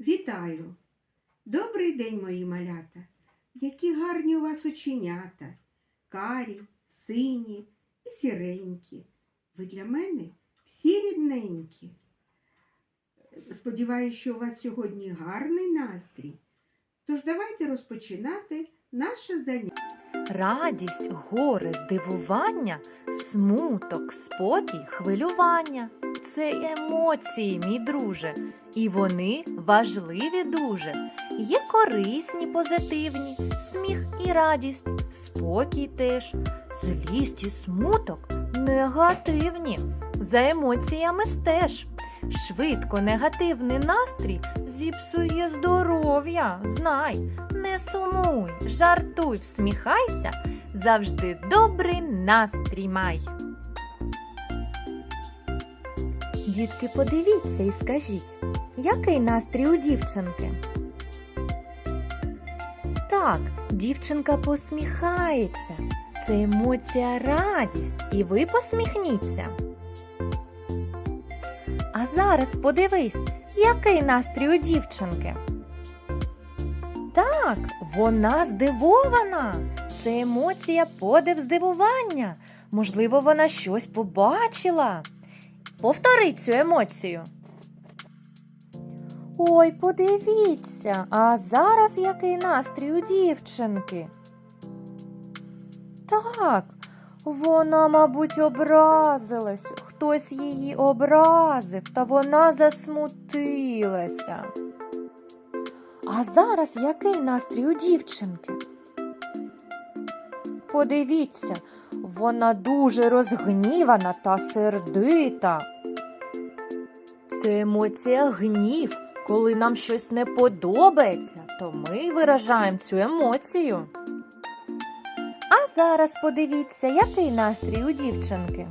Вітаю! Добрий день, мої малята! Які гарні у вас оченята, карі, сині і сіренькі. Ви для мене всі рідненькі. Сподіваюсь, що у вас сьогодні гарний настрій. Тож давайте розпочинати наше заняття. Радість, горе, здивування, смуток, спокій, хвилювання. Це емоції, мій друже, і вони важливі дуже. Є корисні, позитивні, сміх і радість, спокій теж, злість і смуток негативні. За емоціями стеж. Швидко негативний настрій зіпсує здоров'я. Знай, не сумуй, жартуй, всміхайся, завжди добрий настрій май. Дітки, подивіться і скажіть, який настрій у дівчинки? Так, дівчинка посміхається. Це емоція радість, і ви посміхніться. А зараз подивись, який настрій у дівчинки. Так, вона здивована. Це емоція подив здивування. Можливо, вона щось побачила. Повтори цю емоцію. Ой, подивіться, а зараз який настрій у дівчинки. Так, вона, мабуть, образилась. Хтось її образив, та вона засмутилася. А зараз який настрій у дівчинки? Подивіться, вона дуже розгнівана та сердита. Це емоція гнів. Коли нам щось не подобається, то ми виражаємо цю емоцію. А зараз подивіться, який настрій у дівчинки.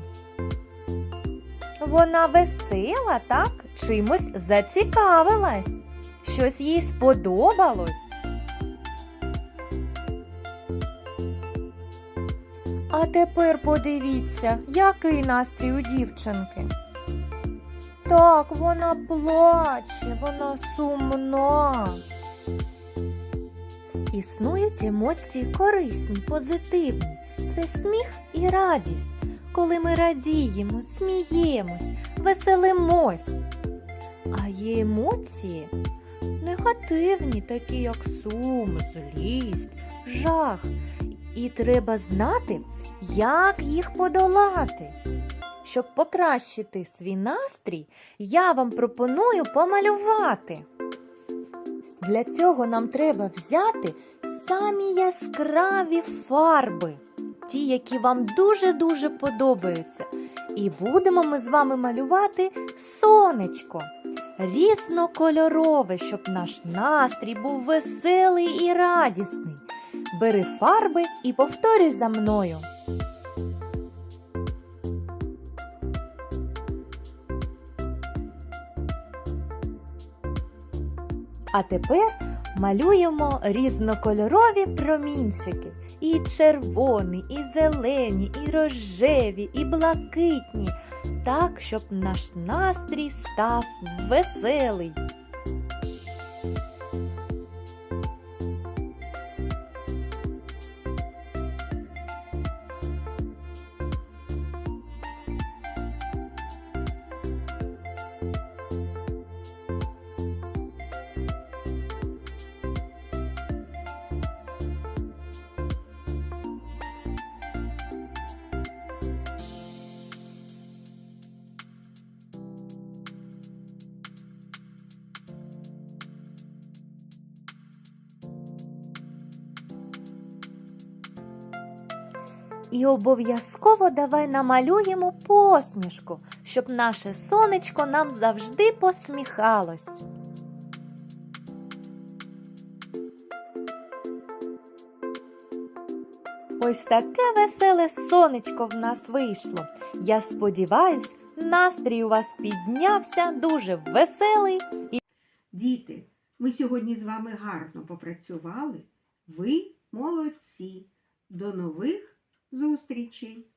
Вона весела, так? Чимось зацікавилась. Щось їй сподобалось. А тепер подивіться, який настрій у дівчинки. Так, вона плаче, вона сумна. Існують емоції корисні, позитивні. Це сміх і радість, коли ми радіємо, сміємось, веселимось. А є емоції негативні, такі як сум, злість, жах. І треба знати, як їх подолати. Щоб покращити свій настрій, я вам пропоную помалювати. Для цього нам треба взяти самі яскраві фарби, ті, які вам дуже-дуже подобаються. І будемо ми з вами малювати сонечко різнокольорове, щоб наш настрій був веселий і радісний. Бери фарби і повторюй за мною. А тепер малюємо різнокольорові промінчики. І червоні, і зелені, і рожеві, і блакитні. Так, щоб наш настрій став веселий. І обов'язково давай намалюємо посмішку, щоб наше сонечко нам завжди посміхалось. Ось таке веселе сонечко в нас вийшло. Я сподіваюсь, настрій у вас піднявся дуже веселий. Діти, ми сьогодні з вами гарно попрацювали. Ви молодці. До нових зустрічей!